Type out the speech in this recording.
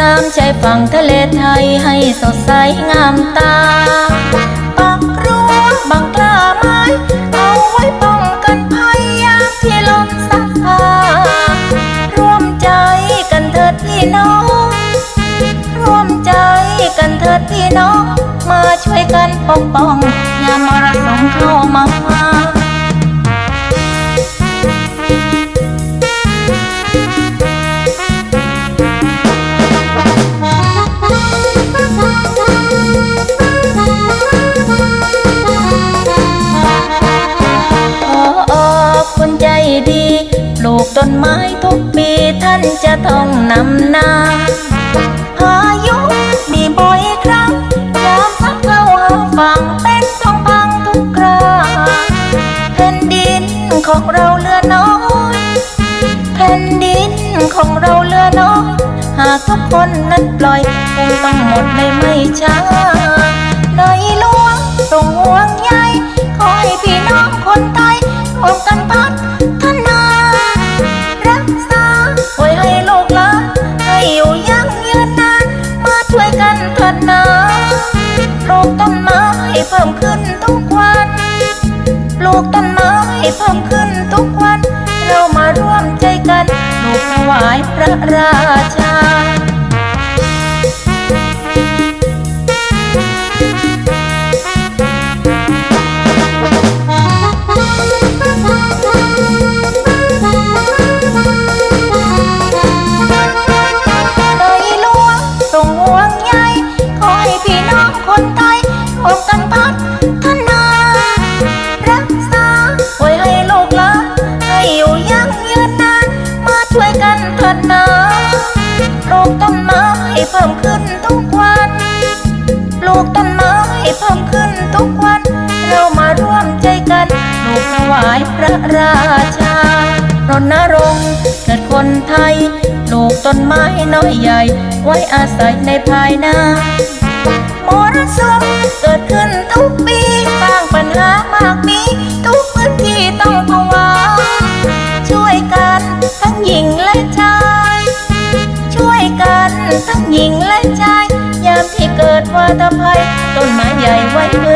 ตามชายฝั่งทะเลไทยให้สดใสงามตา ปักรั้วบังกล้าไม้เอาไว้ป้องกันภัยยามที่ลมสัดพาร่วมใจกันเถิดพี่น้อง ร่วมใจกันเถิดพี่น้อง มาช่วยกันปกป้องยามมรสุมเข้ามา ต้นไม้ทุกปีท่านจะต้องนำนาพายุมีบ่อยครั้งยามพัดเข้าหาฝั่งเป็นต้องพังทุกคราแผ่นดินของเราเลือน้อยแผ่นดินของเราเลือน้อยหากทุกคนนั้นปล่อยคงต้องหมดในไม่ช้าในหลวงทรงห่วงใยขอให้พี่น้องคนไทยร่วมกัน ลูกต้นไม้เพิ่มขึ้นทุกวัน เรามาร่วมใจกันลูกถวายพระราชา เพิ่มขึ้นทุกวัน ปลูกต้นไม้เพิ่มขึ้นทุกวัน เรามาร่วมใจกันปลูกถวายพระราชารณรงค์เกิดคนไทย ปลูกต้นไม้น้อยใหญ่ ไว้อาศัยในภายหน้ามรสุมเกิดขึ้นทุกปี ตะไคร้ต้นไม้ใหญ่ไว้เ